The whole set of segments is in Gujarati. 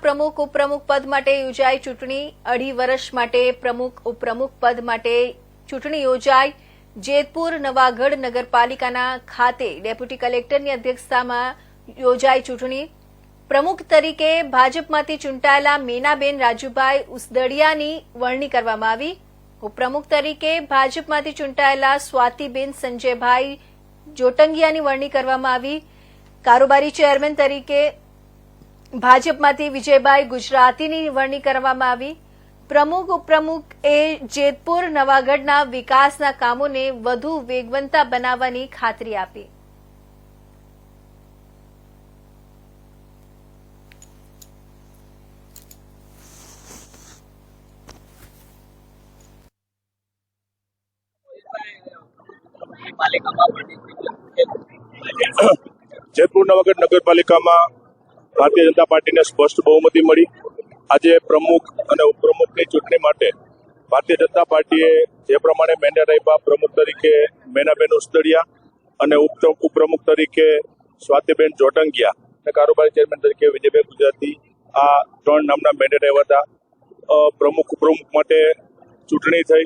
પ્રમુખ ઉપપ્રમુખ પદ માટે યોજાઈ ચૂંટણી. અઢી વર્ષ માટે પ્રમુખ ઉપપ્રમુખ પદ માટે ચૂંટણી યોજાઈ. જેતપુર નવાગઢ નગરપાલિકાના ખાતે ડેપ્યુટી કલેક્ટરની અધ્યક્ષતામાં યોજાઈ ચૂંટણી. પ્રમુખ તરીકે ભાજપમાંથી ચૂંટાયેલા મીનાબેન રાજુભાઈ ઉસદડિયાની વરણી કરવામાં આવી. ઉપપ્રમુખ તરીકે ભાજપમાંથી ચૂંટાયેલા સ્વાતિબેન સંજયભાઈ જોટંગિયાની વરણી કરવામાં આવી. કારોબારી ચેરમેન તરીકે ભાજપમાંથી વિજયભાઈ ગુજરાતીની વરણી કરવામાં આવી. પ્રમુખ ઉપપ્રમુખ એ જેતપુર, નવાગઢના વિકાસના કામોને વધુ વેગવંતા બનાવવાની ખાતરી આપી. જેતપુર, નવાગઢ નગરપાલિકામાં ભારતીય જનતા પાર્ટીને સ્પષ્ટ બહુમતી મળી. આજે પ્રમુખ અને ઉપપ્રમુખની ચૂંટણી માટે ભારતીય જનતા પાર્ટીએ જે પ્રમાણે મેન્ડેટ આપ્યા, પ્રમુખ તરીકે મેનાબેન ઉસ્તડિયા અને ઉપ- ઉપપ્રમુખ તરીકે સ્વાતિબેન જોટંગિયા અને કારોબારી ચેરમેન તરીકે વિજયભાઈ ગુજરાતી આ ત્રણ નામના મેન્ડેટ આવ્યા હતા. પ્રમુખ, ઉપપ્રમુખ માટે ચૂંટણી થઈ.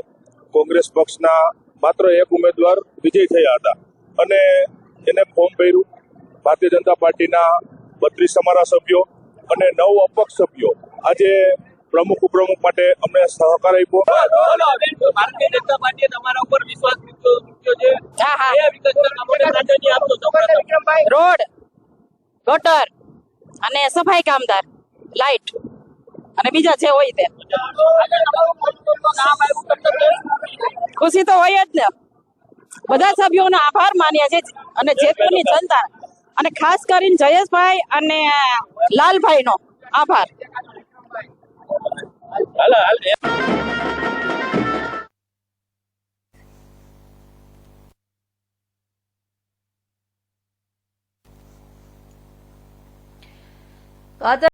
કોંગ્રેસ પક્ષના માત્ર એક ઉમેદવાર વિજય થયા હતા અને એને ફોર્મ ભર્યું. ભારતીય જનતા પાર્ટીના બત્રીસ અમારા સભ્યો અને નવ અપક્ષ સભ્યો. આજે પ્રમુખ ઉપપ્રમુખ માટે અમને સહકાર આપ્યો. ભારતીય જનતા પાર્ટીએ તમારા ઉપર વિશ્વાસ મૂક્યો છે. રોડ ગટર અને સફાઈ કામદાર લાઈટ અને બીજા જે હોય તે. ખુશી તો હોય જ ને. બધા સભ્યોનો આભાર માન્યા છે અને જેતપુરની જનતા અને ખાસ કરીને જયેશભાઈ અને લાલભાઈનો આભાર. તો આ